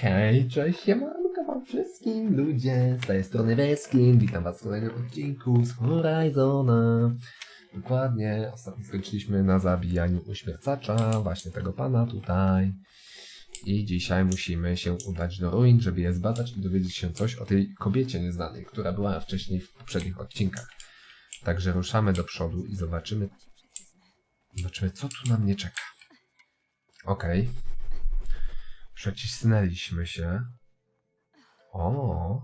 Hej, cześć, siemanko wam wszystkim ludzie, z tej strony Weskin, witam was w kolejnym odcinku z Horizona. Dokładnie, ostatnio skończyliśmy na zabijaniu uśmiercacza, właśnie tego pana tutaj. I dzisiaj musimy się udać do ruin, żeby je zbadać i dowiedzieć się coś o tej kobiecie nieznanej, która była wcześniej w poprzednich odcinkach. Także ruszamy do przodu i zobaczymy, zobaczymy co tu na mnie czeka. Okej. Przecisnęliśmy się. O!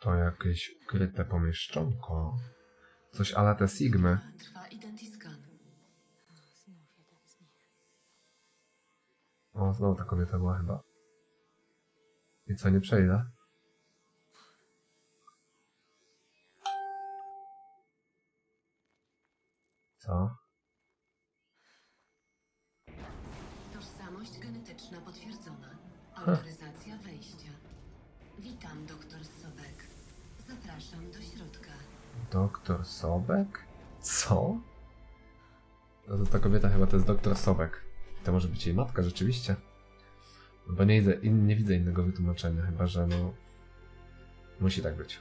To jakieś ukryte pomieszczonko. Coś ala te Sigmy. O, znowu ta kobieta była chyba. I co, nie przejdę? Co? Genetyczna potwierdzona. Autoryzacja wejścia. Witam, doktor Sobek. Zapraszam do środka. Doktor Sobek? Co? No to ta kobieta chyba to jest doktor Sobek. To może być jej matka, rzeczywiście. No Bo nie widzę, in, nie widzę innego wytłumaczenia, chyba że no. Musi tak być.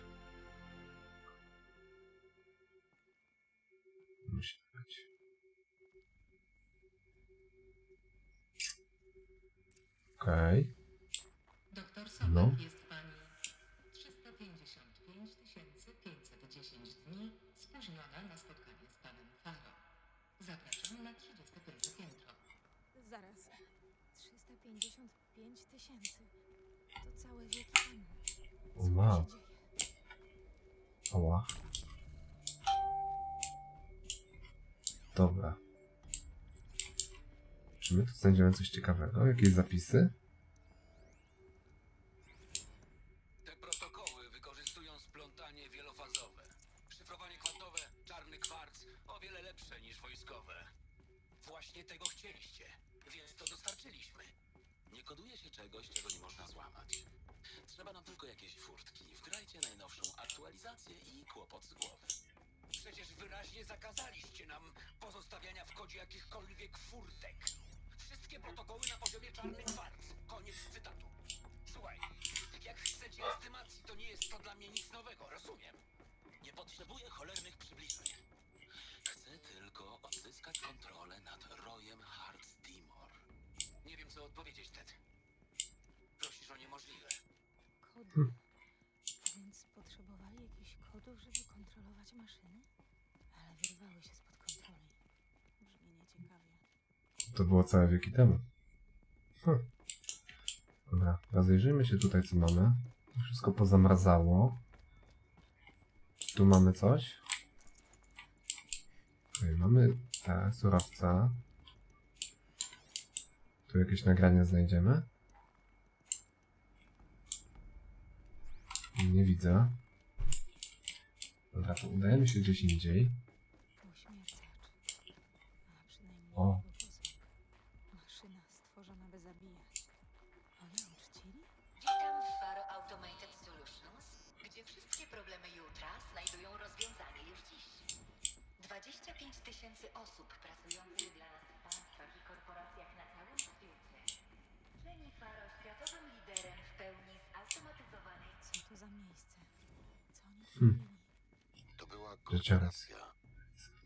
Okej. Doktor Sobek No. jest pani 355 510 dni spóźniona na spotkanie z panem Faro. Zapraszam na 35 piętro. Zaraz. 355 tysięcy. To całe wieki temu. Co tu Wow. się dzieje? Ała. Dobra. Czy my tu znajdziemy coś ciekawego? Jakieś zapisy? Te protokoły wykorzystują splątanie wielofazowe. Szyfrowanie kwantowe, czarny kwarc, o wiele lepsze niż wojskowe. Właśnie tego chcieliście, więc to dostarczyliśmy. Nie koduje się czegoś, czego nie można złamać. Trzeba nam tylko jakieś furtki. Wgrajcie najnowszą aktualizację i kłopot z głowy. Przecież wyraźnie zakazaliście nam pozostawiania w kodzie jakichkolwiek furtek. Wszystkie protokoły na poziomie czarny kwarc. Koniec cytatu. Słuchaj, jak chcecie estymacji, to nie jest to dla mnie nic nowego, rozumiem. Nie potrzebuję cholernych przybliżeń. Chcę tylko odzyskać kontrolę nad Royem Hardstimor. Nie wiem, co odpowiedzieć, Ted. Prosisz o niemożliwe. Kody. Hmm. Więc potrzebowali jakichś kodów, żeby kontrolować maszyny? Ale wyrwały się spod To było całe wieki temu. Hm. Dobra, rozejrzyjmy się tutaj, co mamy. Wszystko pozamrazało. Tu mamy coś. Okej, mamy te surowce. Tu jakieś nagrania znajdziemy. Nie widzę. Dobra, to udajemy się gdzieś indziej. O. wszystkie problemy jutra znajdują rozwiązanie już dziś. 25 tysięcy osób pracujących dla nas w państwach i korporacjach na całym świecie. Czyni Faro światowym liderem w pełni zautomatyzowanej Co to za miejsce? Co oni tu Hmm. robili? To była korporacja.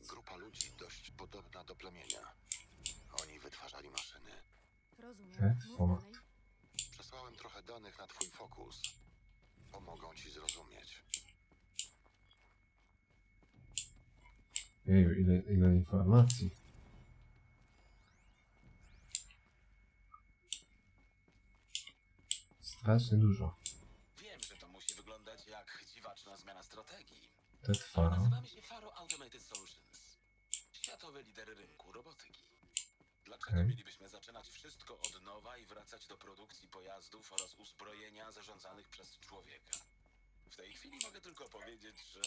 Grupa ludzi dość podobna do plemienia. Oni wytwarzali maszyny. Rozumiem. E, Mów dalej. Przesłałem trochę danych na twój fokus. Pomogą ci zrozumieć. Jeju, ile, ile informacji. Strasznie dużo. Wiem, że to musi wyglądać jak dziwaczna zmiana strategii. To jest faro. Nazywamy się Faro Automated Solutions. Światowy lider rynku robotyki. Dlaczego Okej. mielibyśmy zaczynać wszystko od nowa i wracać do produkcji pojazdów oraz uzbrojenia zarządzanych przez człowieka? W tej chwili mogę tylko powiedzieć, że...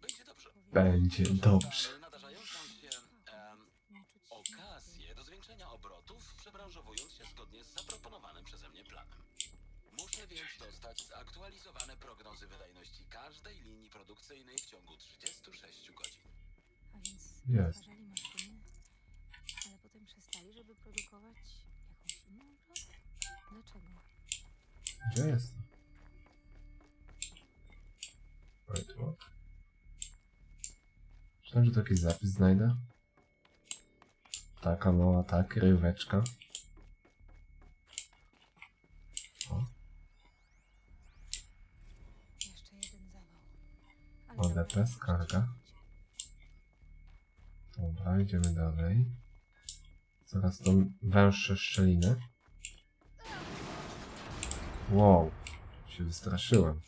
Będzie dobrze. Będzie dobrze. Mamy Nadarzającą się em, okazję do zwiększenia obrotów, przebranżowując się zgodnie z zaproponowanym przeze mnie planem. Muszę więc dostać zaktualizowane prognozy wydajności każdej linii produkcyjnej w ciągu 36 godzin. A więc Jest maszyny, ale potem dlaczego. Gdzie jest? What? Myślałem, że to jakiś zapis znajdę. Taka mała, ta kryjóweczka. O, Jeszcze jeden zawał. ODP, skarga. dobra, idziemy dalej. Coraz to węższe szczeliny. Wow, się wystraszyłem.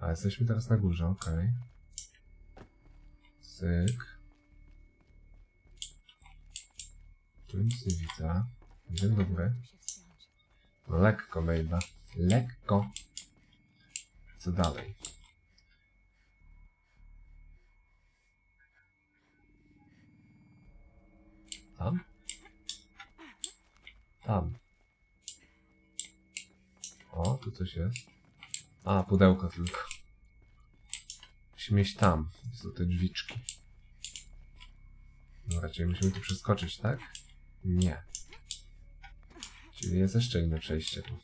A jesteśmy teraz na górze, okej. Syk. Tu nic nie widzę. Dzień dobry. Lekko, baby. Lekko. Co dalej? Tam? Tam. O, tu coś jest. A, pudełko tylko. Musimy tam. Są te drzwiczki. Dobra, czyli musimy tu przeskoczyć, tak? Nie. Czyli jest jeszcze inne przejście tu.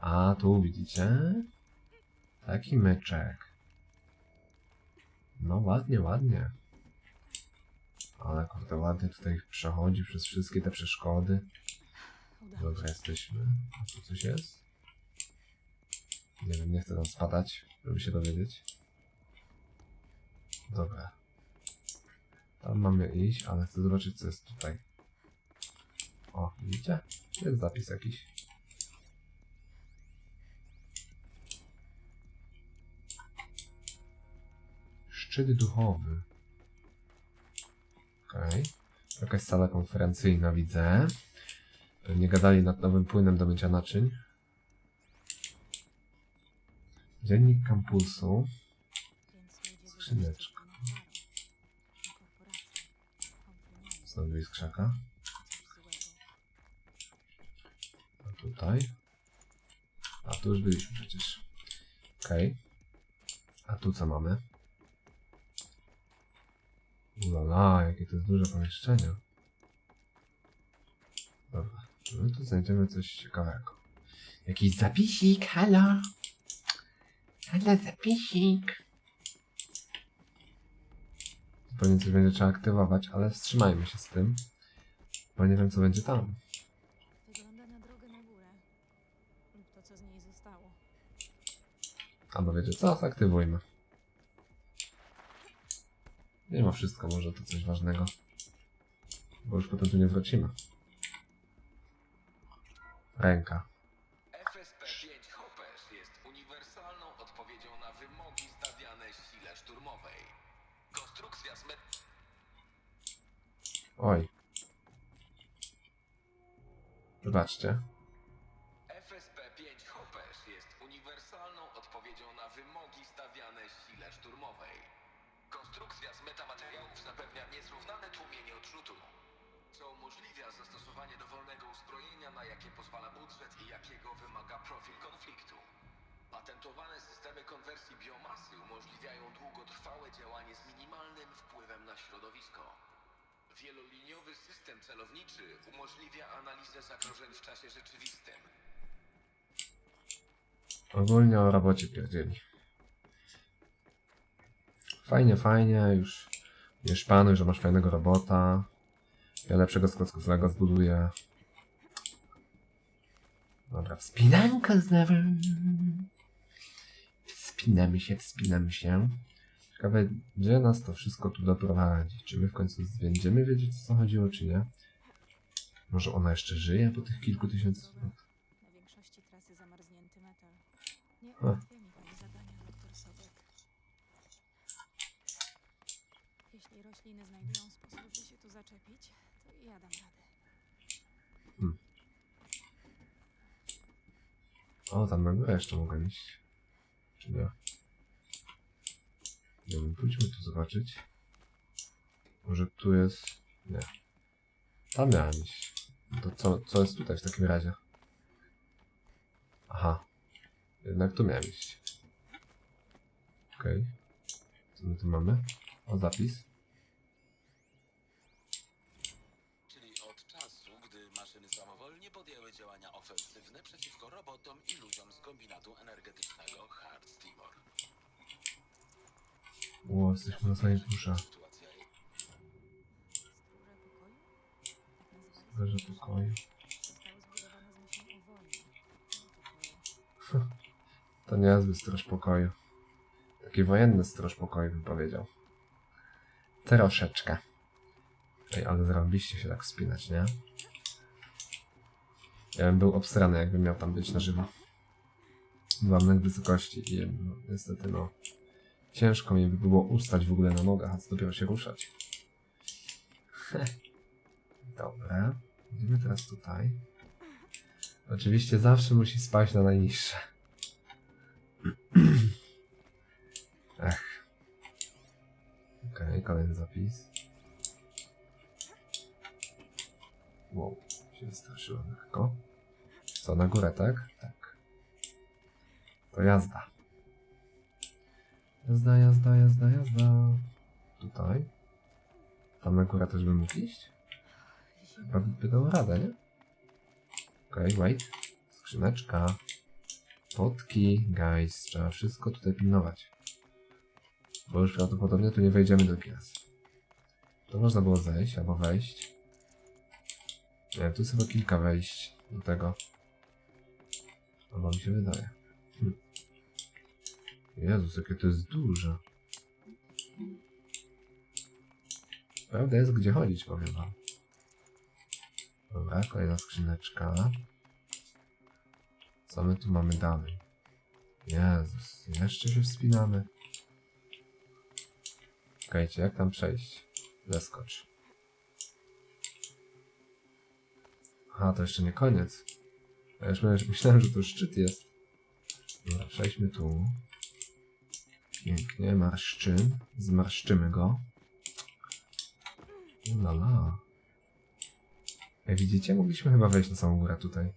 A, tu widzicie? Taki myczek. No ładnie, ładnie. Ale kurde, ładnie tutaj przechodzi przez wszystkie te przeszkody. Udało Dobra, się. jesteśmy. Tu coś jest? Nie wiem, nie chcę tam spadać, żeby się dowiedzieć. Dobra. Tam mamy iść, ale chcę zobaczyć, co jest tutaj. O, widzicie? Jest zapis jakiś. Szczyt duchowy. Okej. Jakaś sala konferencyjna widzę. Pewnie gadali nad nowym płynem do mycia naczyń. Dziennik kampusu. Skrzyneczka. Znowu jest krzaka. A tutaj. A tu już byliśmy przecież. Okej. A tu co mamy? Ulala, jakie to jest duże pomieszczenie. Dobra, my tu znajdziemy coś ciekawego. Jakiś zapisik, halo! Halo, zapisik! Zupełnie coś będzie trzeba aktywować, ale wstrzymajmy się z tym. Bo nie wiem co będzie tam. Wygląda na to, co. Albo wiecie co? Zaktywujmy. Mimo wszystko może to coś ważnego. Bo już potem tu nie wrócimy. Ręka. FSP-5 Hoppers jest uniwersalną odpowiedzią na wymogi stawiane sile szturmowej. Konstrukcja z met... Oj. Wybaczcie. Zastosowanie dowolnego uzbrojenia, na jakie pozwala budżet i jakiego wymaga profil konfliktu. Patentowane systemy konwersji biomasy umożliwiają długotrwałe działanie z minimalnym wpływem na środowisko. Wieloliniowy system celowniczy umożliwia analizę zagrożeń w czasie rzeczywistym. Ogólnie o robocie pierdzieli. Fajnie, fajnie, już wiesz panu, że masz fajnego robota. Ja lepszego Lego zbuduję. Dobra, wspinanko znowu. Wspinamy się, wspinamy się. Ciekawe, gdzie nas to wszystko tu doprowadzi. Czy my w końcu będziemy wiedzieć, o co chodziło, czy nie? Może ona jeszcze żyje po tych kilku tysięcy lat? Na większości trasy zamarznięty metal. Nie A. ułatwia mi pani zadania, doktor Sobek. Jeśli rośliny znajdują sposób, by się tu zaczepić, to i ja dam radę. O, tam na górę jeszcze mogę iść. Czy nie? Wiem, pójdźmy tu zobaczyć. Może tu jest... Nie. Tam miałem iść. To co, co jest tutaj w takim razie? Aha. Jednak tu miałem iść. Okej. Co my tu mamy? O, zapis. Czyli od czasu, gdy działania ofensywne przeciwko robotom i ludziom z kombinatu energetycznego Hard Timor. Ło, jesteśmy na samej górze. Sytuacja pokoju? Tak nazywają. Stróże pokoju. Zostały zbudowane z myślą o wojnie. Pokoje. To niezły stróż pokoju. Taki wojenny stróż pokoju bym powiedział. Troszeczkę. Ej, ale zrobiliście się tak wspinać, nie? Bym był obstrany, jakbym miał tam być na żywo. Na wysokości i no, niestety no... Ciężko mi by było ustać w ogóle na nogach, a co dopiero się ruszać. Dobra. Idziemy teraz tutaj. Oczywiście zawsze musi spaść na najniższe. Ech. Okej, kolejny zapis. Wow, się wystraszyłem lekko. Co, na górę, tak? Tak. To jazda. Jazda, jazda, jazda, jazda. Tutaj. Tam na górę też bym mógł iść? Chyba by dał radę, nie? Okej, wait. Skrzyneczka. Potki, guys. Trzeba wszystko tutaj pilnować. Bo już prawdopodobnie tu nie wejdziemy drugi raz. To można było zejść albo wejść. Nie tu jest chyba kilka wejść do tego. Albo mi się wydaje. Jezus, jakie to jest duże. Prawda jest gdzie chodzić, powiem wam. Dobra, kolejna skrzyneczka. Co my tu mamy dalej? Jezus, jeszcze się wspinamy. Czekajcie, jak tam przejść? Zeskocz. Aha, to jeszcze nie koniec. Ja już myślałem, że to szczyt jest. Dobra, przejdźmy tu. Pięknie, marszczyn. Zmarszczymy go. Lala. Jak widzicie, mogliśmy chyba wejść na samą górę tutaj.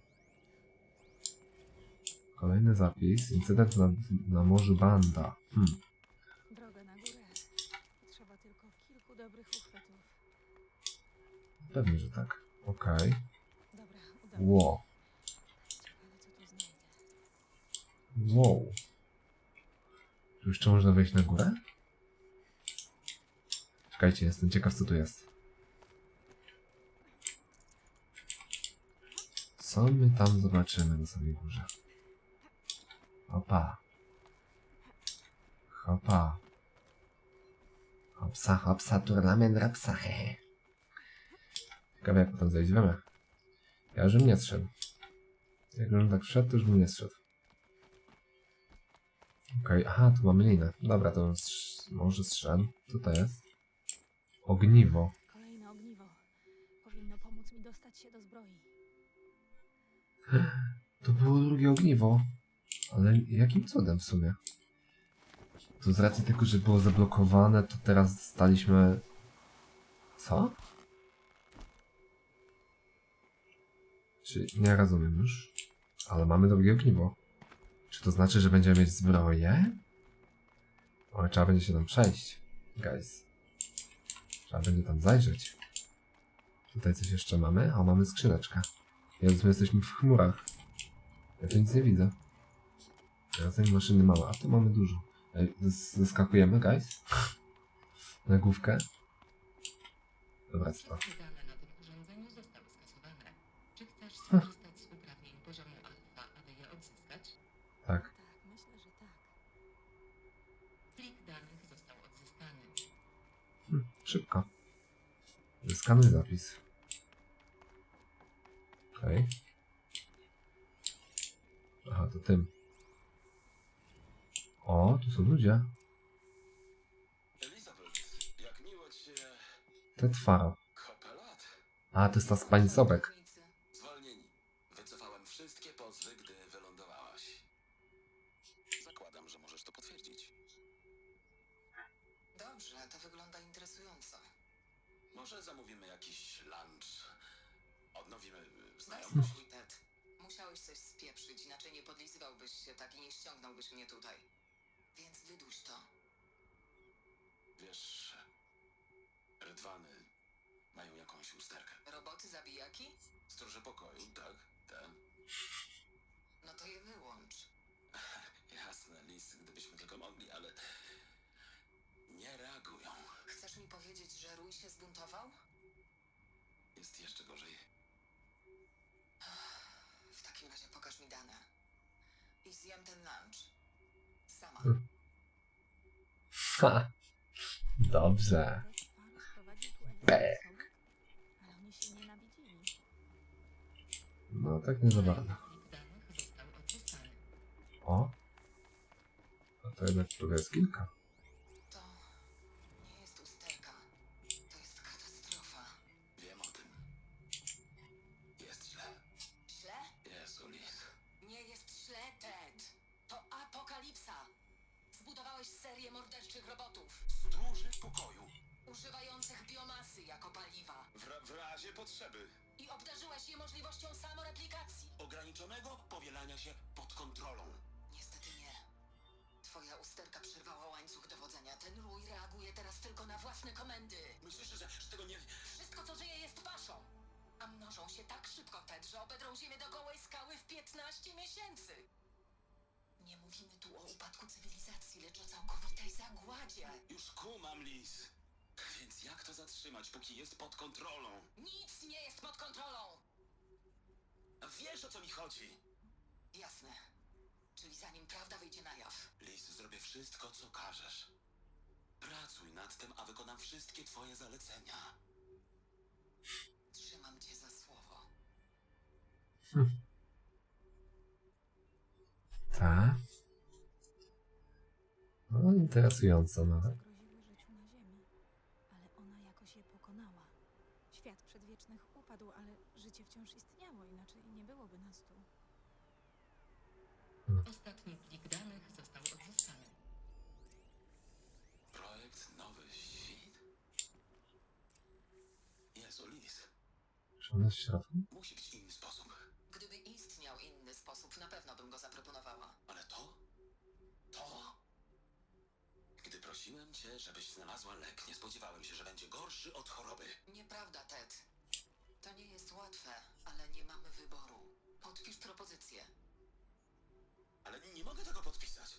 Kolejny zapis. Incydent na, na morzu Banda. Hmm. Droga na górę. Potrzeba tylko kilku dobrych uchwytów. Pewnie, że tak. Okej. Udało mi Wow. się. Ciekawe, co tu znajdę. Wow. Tu jeszcze można wejść na górę? Czekajcie, jestem ciekaw co tu jest. Co my tam zobaczymy na samej górze? Hopa. Hopa. Hopsa, hopsa, turnament rapsa, hehe. Ciekawe jak potem zejdziemy. Ja już bym nie zszedł. Jakbym tak wszedł, to już bym nie zszedł. Okej, aha, tu mamy linę. Dobra, to strz- może strzel. Co to jest? Ogniwo. Kolejne ogniwo. Powinno pomóc mi dostać się do zbroi. To było drugie ogniwo. Ale jakim cudem w sumie? To z racji tego, że było zablokowane, to teraz dostaliśmy... Co? Czy nie rozumiem już? Ale mamy drugie ogniwo. Czy to znaczy, że będziemy mieć zbroję? O, trzeba będzie się tam przejść. Guys. Trzeba będzie tam zajrzeć. Tutaj coś jeszcze mamy? O, mamy skrzyneczkę. Jezus, my jesteśmy w chmurach. Ja tu nic nie widzę. Teraz tej maszyny małe, a tu mamy dużo. Zeskakujemy, guys? Na główkę? Dobra, co to? Dane na tym urządzeniu zostały skasowane. Czy chcesz skorzystać z uprawnień poziomu alfa, aby je odzyskać? Tak. Tak, myślę, że tak. Plik danych został odzyskany. Hm, szybko. Zeskanuj zapis. Okej. Aha, to tym. O, tu są ludzie. Faro. Kopelat. A, to jest ta z pani Sobek. Jakąś usterkę. Roboty zabijaki? Stróże pokoju, tak? zamknięte. No to je wyłącz. Jasne, Lis, gdybyśmy tylko mogli, ale nie reagują. Chcesz mi powiedzieć, że Rój się zbuntował? Jest jeszcze gorzej. W takim razie pokaż mi dane. I zjem ten lunch. Sama. Ha! Dobrze. Be. Edward Sobek, ale oni się nienawidzili. No tak nie za bardzo. O! No to jednak tu jest kilka. To nie jest usterka. To jest katastrofa. Wiem o tym. Jest źle. Źle? Jezu. Nie jest źle, Ted. To apokalipsa. Zbudowałeś serię morderczych robotów, Stróży pokoju. używających biomasy jako paliwa. W, ra- w razie potrzeby. Obdarzyłeś je możliwością samoreplikacji. Ograniczonego powielania się pod kontrolą. Niestety nie. Twoja usterka przerwała łańcuch dowodzenia. Ten rój reaguje teraz tylko na własne komendy. Myślisz, że, że tego nie... Wszystko, co żyje, jest waszą. A mnożą się tak szybko, Ted, że obedrą ziemię do gołej skały w 15 miesięcy. Nie mówimy tu o upadku cywilizacji, lecz o całkowitej zagładzie. Już kumam, Lis. Jak to zatrzymać, póki jest pod kontrolą? Nic nie jest pod kontrolą. A Wiesz, o co mi chodzi. Jasne. Czyli zanim prawda wyjdzie na jaw. Lis, zrobię wszystko, co każesz. Pracuj nad tym, a wykonam wszystkie twoje zalecenia. Trzymam cię za słowo. Tak. No interesująco nawet. Groziły życiu na ziemi, ale ona jakoś je pokonała. Świat przedwiecznych upadł, ale życie wciąż istniało, inaczej nie byłoby nas tu. Ostatni plik danych został odzyskany. Projekt Nowy Świt? Jezu, Lis. Czy on jest w środku? Musi być inny sposób. Gdyby istniał inny sposób, na pewno bym go zaproponowała. Ale to? To? Gdy prosiłem cię, żebyś znalazła lek, nie spodziewałem się, że będzie gorszy od choroby. Nieprawda, Ted. To nie jest łatwe, ale nie mamy wyboru. Podpisz propozycję. Ale nie mogę tego podpisać.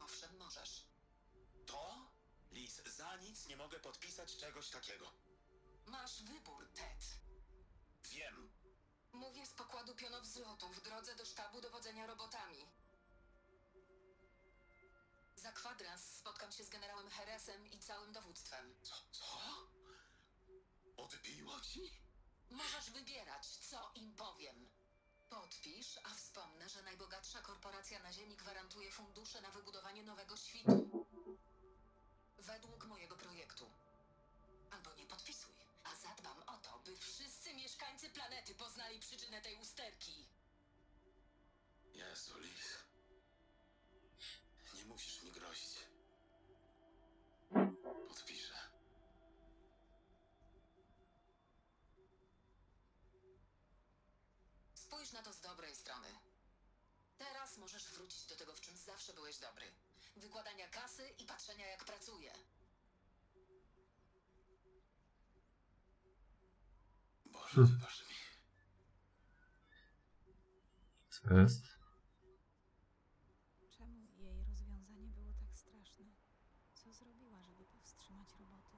Owszem, możesz. To? Lis, za nic nie mogę podpisać czegoś takiego. Masz wybór, Ted. Wiem. Mówię z pokładu pionowzlotu w drodze do sztabu dowodzenia robotami. Za kwadrans spotkam się z generałem Heresem i całym dowództwem. Co? Co? Odbiło ci? Możesz wybierać, co im powiem. Podpisz, a wspomnę, że najbogatsza korporacja na Ziemi gwarantuje fundusze na wybudowanie nowego świtu. Według mojego projektu. Albo nie podpisuj, a zadbam o to, by wszyscy mieszkańcy planety poznali przyczynę tej usterki. Jezu, Lis. Strony. Teraz możesz wrócić do tego, w czym zawsze byłeś dobry. Wykładania kasy i patrzenia, jak pracuje. Boże, wybacz mi. Co jest? Czemu jej rozwiązanie było tak straszne? Co zrobiła, żeby powstrzymać roboty?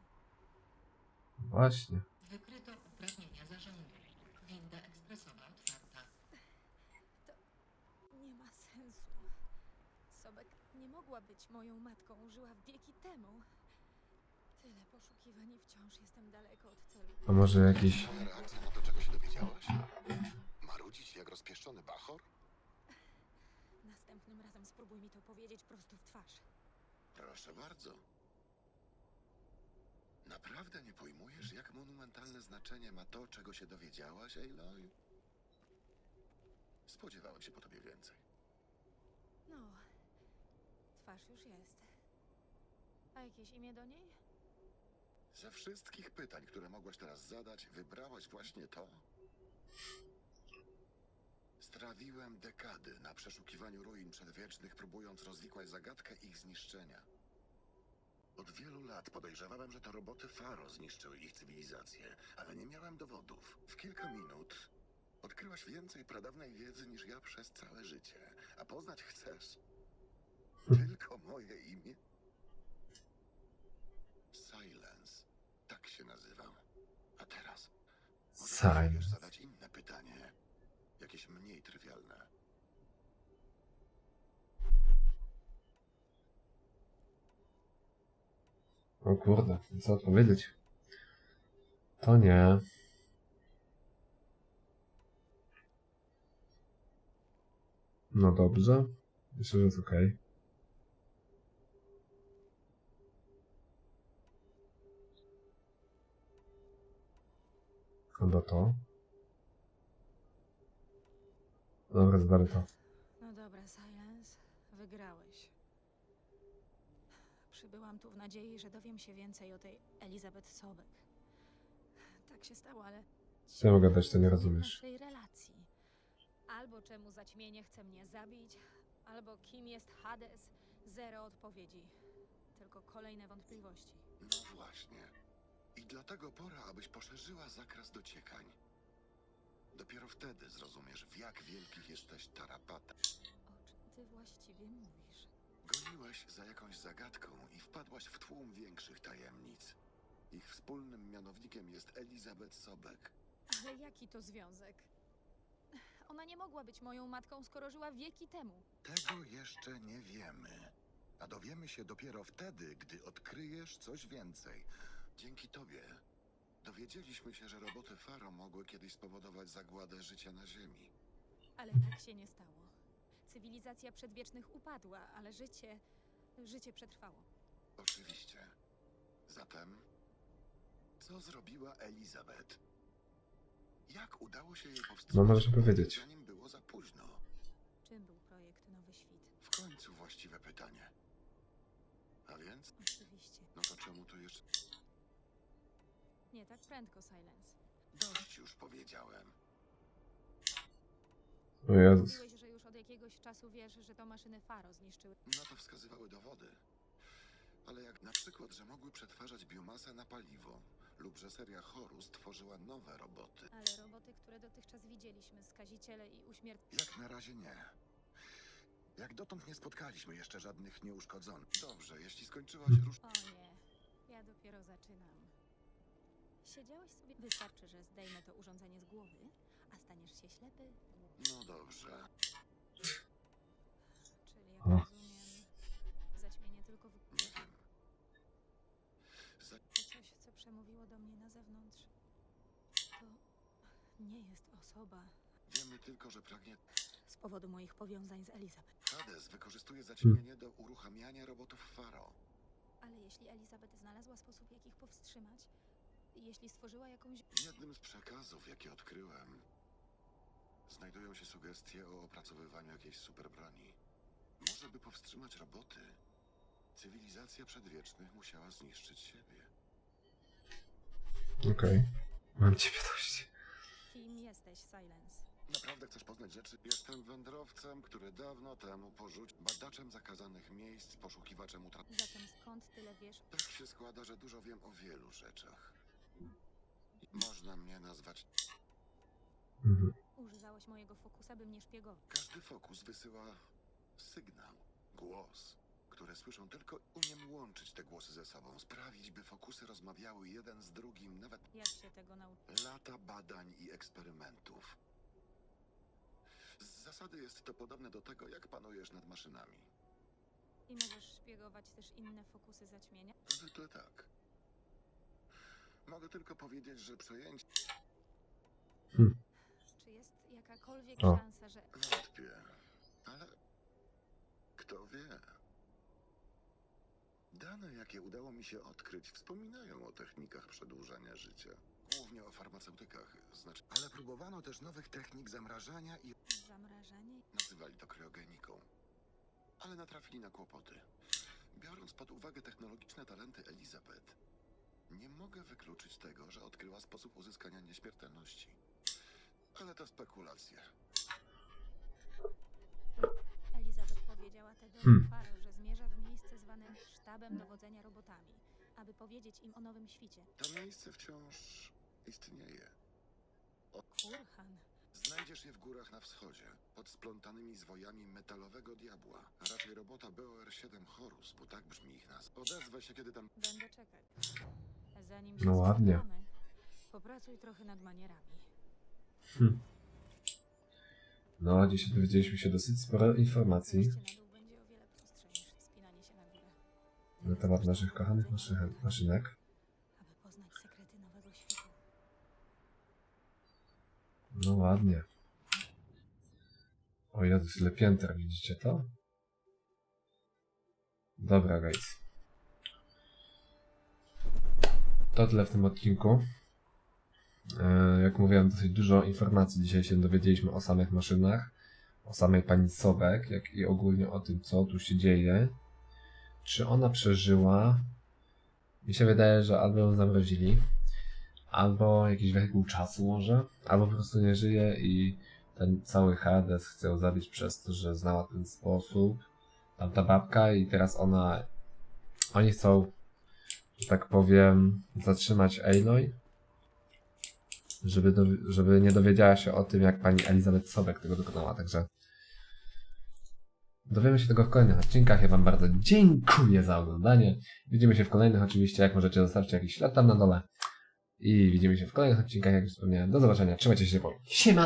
Właśnie. Sobek nie mogła być moją matką, żyła wieki temu. Tyle poszukiwań i wciąż jestem daleko od celu. A może jakiś... Twoja reakcja na to, czego się dowiedziałaś? Marudzić jak rozpieszczony bachor? Następnym razem spróbuj mi to powiedzieć prosto w twarz. Proszę bardzo. Naprawdę nie pojmujesz, jak monumentalne znaczenie ma to, czego się dowiedziałaś, Aloy? Spodziewałem się po tobie więcej. No, twarz już jest. A jakieś imię do niej? Ze wszystkich pytań, które mogłaś teraz zadać, wybrałaś właśnie to? Strawiłem dekady na przeszukiwaniu ruin przedwiecznych, próbując rozwikłać zagadkę ich zniszczenia. Od wielu lat podejrzewałem, że to roboty Faro zniszczyły ich cywilizację, ale nie miałem dowodów. W kilka minut Odkryłaś więcej pradawnej wiedzy niż ja przez całe życie. A poznać chcesz? Tylko moje imię? Silence. Tak się nazywam. A teraz może Silence. zadać inne pytanie. Jakieś mniej trywialne. O kurde, co odpowiedzieć? To nie. No dobrze. Myślę, że jest ok. Albo to. Dobra, zbary to. No dobra, Silence, wygrałeś. Przybyłam tu w nadziei, że dowiem się więcej o tej Elizabeth Sobek. Tak się stało, ale... Co ja mogę dać, to nie rozumiesz. naszej relacji. Albo czemu zaćmienie chce mnie zabić, albo kim jest Hades. Zero odpowiedzi. Tylko kolejne wątpliwości. No właśnie. I dlatego pora, abyś poszerzyła zakres dociekań. Dopiero wtedy zrozumiesz, w jak wielkich jesteś tarapata. O czym ty właściwie mówisz? Goniłeś za jakąś zagadką i wpadłaś w tłum większych tajemnic. Ich wspólnym mianownikiem jest Elizabeth Sobek. Ale jaki to związek? Ona nie mogła być moją matką, skoro żyła wieki temu. Tego jeszcze nie wiemy. A dowiemy się dopiero wtedy, gdy odkryjesz coś więcej. Dzięki tobie dowiedzieliśmy się, że roboty Faro mogły kiedyś spowodować zagładę życia na Ziemi. Ale tak się nie stało. Cywilizacja przedwiecznych upadła, ale życie. życie przetrwało. Oczywiście. Zatem, co zrobiła Elizabeth? Jak udało się jej No powstrzymać, możesz powiedzieć. zanim było za późno? Czym był projekt Nowy Świt? W końcu właściwe pytanie. A więc? Oczywiście. No to czemu tu jeszcze... Nie tak prędko, Silence. Dość już powiedziałem. O Jezus. Mówiłeś, że już od jakiegoś czasu wiesz, że to maszyny Faro zniszczyły. Na to wskazywały dowody. Ale jak na przykład, że mogły przetwarzać biomasę na paliwo, lub że seria Horus stworzyła nowe roboty. Ale roboty, które dotychczas widzieliśmy, skaziciele i uśmierc... Jak na razie nie. Jak dotąd nie spotkaliśmy jeszcze żadnych nieuszkodzonych. Dobrze, jeśli skończyłaś róż... O nie, ja dopiero zaczynam. Siedziałeś sobie... Wystarczy, że zdejmę to urządzenie z głowy, a staniesz się ślepy. No dobrze. Czyli jak O. rozumiem, zaćmienie tylko w... Nie wiem. Za... To coś, co przemówiło do mnie na zewnątrz. To nie jest osoba. Wiemy tylko, że pragnie... Z powodu moich powiązań z Elizabeth. Hades wykorzystuje zaćmienie do uruchamiania robotów Faro. Ale jeśli Elizabeth znalazła sposób, jak ich powstrzymać, jeśli stworzyła jakąś... W jednym z przekazów, jakie odkryłem, znajdują się sugestie o opracowywaniu jakiejś superbroni. Może by powstrzymać roboty, cywilizacja przedwiecznych musiała zniszczyć siebie. Okej. Mam ciebie dość. Kim jesteś, Silence? Naprawdę chcesz poznać rzeczy? Jestem wędrowcem, który dawno temu porzucił badaczem zakazanych miejsc, poszukiwaczem utra... Zatem skąd tyle wiesz? Tak się składa, że dużo wiem o wielu rzeczach. Można mnie nazwać... Mhm. Używałeś mojego fokusa, by mnie szpiegować. Każdy fokus wysyła sygnał, głos, które słyszą tylko umiem łączyć te głosy ze sobą, sprawić, by fokusy rozmawiały jeden z drugim, nawet Jak się tego nauczyłeś? lata badań i eksperymentów. Z zasady jest to podobne do tego, jak panujesz nad maszynami. I możesz szpiegować też inne fokusy zaćmienia? Zwykle tak. Mogę tylko powiedzieć, że przejęcie Czy jest jakakolwiek O. szansa, że... wątpię, ale kto wie. Dane, jakie udało mi się odkryć, wspominają o technikach przedłużania życia. Głównie o farmaceutykach, znaczy, ale próbowano też nowych technik zamrażania i Zamrażanie? nazywali to kryogeniką. Ale natrafili na kłopoty. Biorąc pod uwagę technologiczne talenty Elizabeth, nie mogę wykluczyć tego, że odkryła sposób uzyskania nieśmiertelności. Ale to spekulacje. Elizabeth powiedziała Tedowi Hmm. Faro, że zmierza w miejsce zwane sztabem dowodzenia robotami, aby powiedzieć im o nowym świcie. To miejsce wciąż istnieje. Kurhan. Znajdziesz je w górach na wschodzie, pod splątanymi zwojami metalowego diabła, a raczej robota BOR-7 Horus, bo tak brzmi ich nazwa. Odezwę się, kiedy tam... Będę czekać. Zanim się No ładnie. spotkamy, popracuj trochę nad manierami. No, dzisiaj dowiedzieliśmy się dosyć sporo informacji Zejście na dół będzie o wiele prostsze niż wspinanie się na górę. na temat naszych kochanych maszyn, maszynek. Aby poznać sekrety nowego świata. No ładnie. O Jezus, ile pięter, widzicie to? Dobra, guys. To tyle w tym odcinku. E, Jak mówiłem, dosyć dużo informacji dzisiaj się dowiedzieliśmy o samych maszynach, o samej pani Sobek, jak i ogólnie o tym, co tu się dzieje. Czy ona przeżyła? Mi się wydaje, że albo ją zamrozili, albo jakiś wehikuł czasu może, albo po prostu nie żyje i ten cały Hades chce ją zabić przez to, że znała ten sposób. Tamta babka i teraz ona... Oni chcą, że tak powiem, zatrzymać Aloy, żeby, do, żeby nie dowiedziała się o tym, jak pani Elizabeth Sobek tego dokonała, także dowiemy się tego w kolejnych odcinkach. Ja wam bardzo dziękuję za oglądanie. Widzimy się w kolejnych oczywiście, jak możecie zostawcie jakiś ślad tam na dole. I widzimy się w kolejnych odcinkach, jak już wspomniałem. Do zobaczenia, trzymajcie się ciepło. Siema!